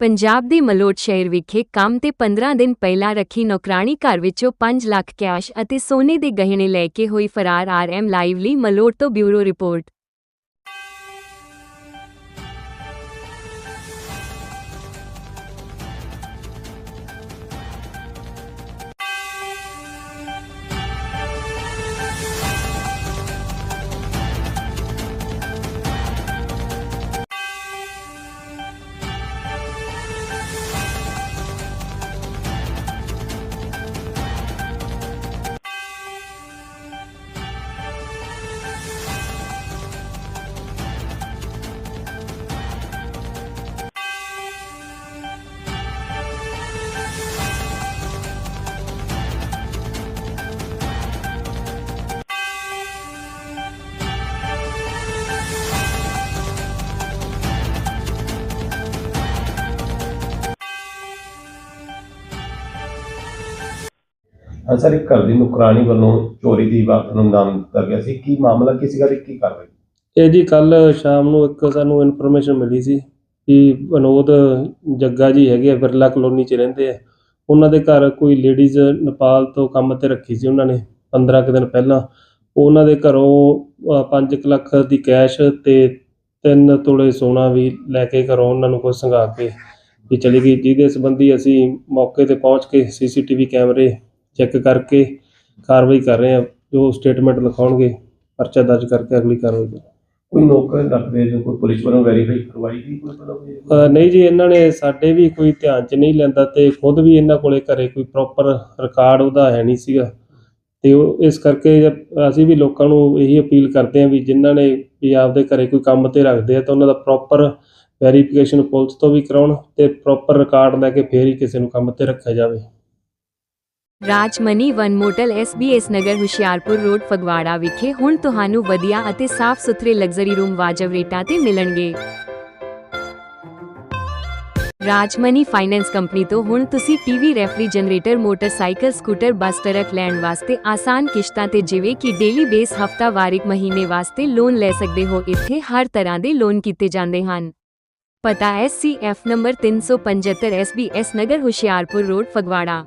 ਪੰਜਾਬ ਦੇ ਮਲੋਟ ਸ਼ਹਿਰ ਵਿਖੇ ਕੰਮ ਤੇ 15 ਦਿਨ ਪਹਿਲਾਂ ਰੱਖੀ ਨੌਕਰਾਣੀ ਘਰ ਵਿੱਚੋਂ 5 ਲੱਖ ਕੈਸ਼ ਅਤੇ ਸੋਨੇ ਦੇ ਗਹਿਣੇ ਲੈ ਕੇ ਹੋਈ ਫਰਾਰ ਆਰਐਮ ਲਾਈਵਲੀ ਮਲੋਟ ਤੋਂ ਬਿਊਰੋ ਰਿਪੋਰਟ। ਹਾਂ ਸਰ, ਇੱਕ ਘਰ ਦੀ ਨੁਕਰਾਨੀ ਵੱਲੋਂ ਚੋਰੀ ਦੀ ਵਾਰਦਾਤ ਨੂੰ ਅੰਜਾਮ ਦਿੱਤਾ ਗਿਆ ਸੀ। ਕੀ ਮਾਮਲਾ ਕੀ ਸੀਗਾ ਤੇ ਕੀ ਕਾਰਵਾਈ? ਇਹ ਜੀ ਕੱਲ ਸ਼ਾਮ ਨੂੰ ਇੱਕ ਸਾਨੂੰ ਇਨਫੋਰਮੇਸ਼ਨ ਮਿਲੀ ਸੀ ਕਿ ਵਿਨੋਦ ਜੱਗਾ ਜੀ ਹੈਗੇ ਆ ਬਿਰਲਾ ਕਲੋਨੀ 'ਚ ਰਹਿੰਦੇ ਆ। ਉਹਨਾਂ ਦੇ ਘਰ ਕੋਈ ਲੇਡੀਜ਼ ਨੇਪਾਲ ਤੋਂ ਕੰਮ ਤੇ ਰੱਖੀ ਸੀ ਉਹਨਾਂ ਨੇ 15 ਕੁ ਦਿਨ ਪਹਿਲਾਂ। ਉਹਨਾਂ ਦੇ ਘਰੋਂ 5 ਲੱਖ ਦੀ ਕੈਸ਼ ਤੇ 3 ਤੋਲੇ ਸੋਨਾ ਵੀ ਲੈ ਕੇ ਘਰੋਂ ਉਹਨਾਂ ਨੂੰ ਕੋਈ ਸੰਘਾ ਕੇ ਵੀ ਚਲੀ ਗਈ, ਜਿਹਦੇ ਸੰਬੰਧੀ ਅਸੀਂ ਮੌਕੇ ਤੇ ਪਹੁੰਚ ਕੇ ਸੀਸੀਟੀਵੀ ਕੈਮਰੇ ਚੈੱਕ ਕਰਕੇ ਕਾਰਵਾਈ ਕਰ ਰਹੇ ਹਾਂ। ਜੋ ਸਟੇਟਮੈਂਟ ਲਿਖਾਉਣਗੇ ਪਰਚਾ ਦਰਜ ਕਰਕੇ ਅਗਲੀ ਕਾਰਵਾਈ ਕਰਾਂਗੇ। ਕੋਈ ਨੌਕਰ ਰੱਖਦੇ ਜੋ ਕੋਈ ਪੁਲਿਸ ਵੱਲੋਂ ਵੈਰੀਫਾਈ ਕਰਵਾਈ ਗਈ ਕੋਈ ਨਹੀਂ ਜੀ ਇਹਨਾਂ ਨੇ ਸਾਡੇ ਵੀ ਕੋਈ ਧਿਆਨ ਚ ਨਹੀਂ ਲੈਂਦਾ ਤੇ ਖੁਦ ਵੀ ਇਹਨਾਂ ਕੋਲੇ ਘਰੇ ਕੋਈ ਪ੍ਰੋਪਰ ਰਿਕਾਰਡ ਉਹਦਾ ਹੈ ਨਹੀਂ ਸੀਗਾ। ਤੇ ਉਹ ਇਸ ਕਰਕੇ ਅਸੀਂ ਵੀ ਲੋਕਾਂ ਨੂੰ ਇਹੀ ਅਪੀਲ ਕਰਦੇ ਹਾਂ ਵੀ ਜਿਨ੍ਹਾਂ ਨੇ ਵੀ ਆਪਦੇ ਘਰੇ ਕੋਈ ਕੰਮ ਤੇ ਰੱਖਦੇ ਆ ਤਾਂ ਉਹਨਾਂ ਦਾ ਪ੍ਰੋਪਰ ਵੈਰੀਫਿਕੇਸ਼ਨ ਪੁਲਿਸ ਤੋਂ ਵੀ ਕਰਾਉਣ ਤੇ ਪ੍ਰੋਪਰ ਰਿਕਾਰਡ ਲੈ ਕੇ ਫੇਰ ਹੀ ਕਿਸੇ ਨੂੰ ਕੰਮ ਤੇ ਰੱਖਿਆ ਜਾਵੇ। Rajmani one motel SBS Nagar Hoshiarpur road, Phagwara ਵਿਖੇ ਹੁਣ ਤੁਹਾਨੂੰ ਵਧੀਆ ਅਤੇ ਸਾਫ਼ ਸੁਥਰੇ ਲਗਜ਼ਰੀ ਰੂਮ ਵਾਜਬ ਰੇਟਾਂ ਤੇ ਮਿਲਣਗੇ। ਰਾਜਮਨੀ ਫਾਈਨੈਂਸ ਕੰਪਨੀ ਤੋਂ ਹੁਣ ਤੁਸੀਂ TV refrigerator motorcycle, scooter, bus, truck ਲੈਣ ਵਾਸਤੇ ਆਸਾਨ ਕਿਸ਼ਤਾਂ ਤੇ ਜਿਵੇਂ ਕਿ ਡੇਲੀ ਬੇਸ ਹਫਤਾਵਾਰਿਕ ਮਹੀਨੇ ਵਾਸਤੇ ਲੋਨ ਲੈ ਸਕਦੇ ਹੋ। ਇੱਥੇ ਹਰ ਤਰ੍ਹਾਂ ਦੇ ਲੋਨ ਕੀਤੇ ਜਾਂਦੇ ਹਨ। ਪਤਾ S C F number 375 S B S Nagar Hoshiarpur road, Phagwara.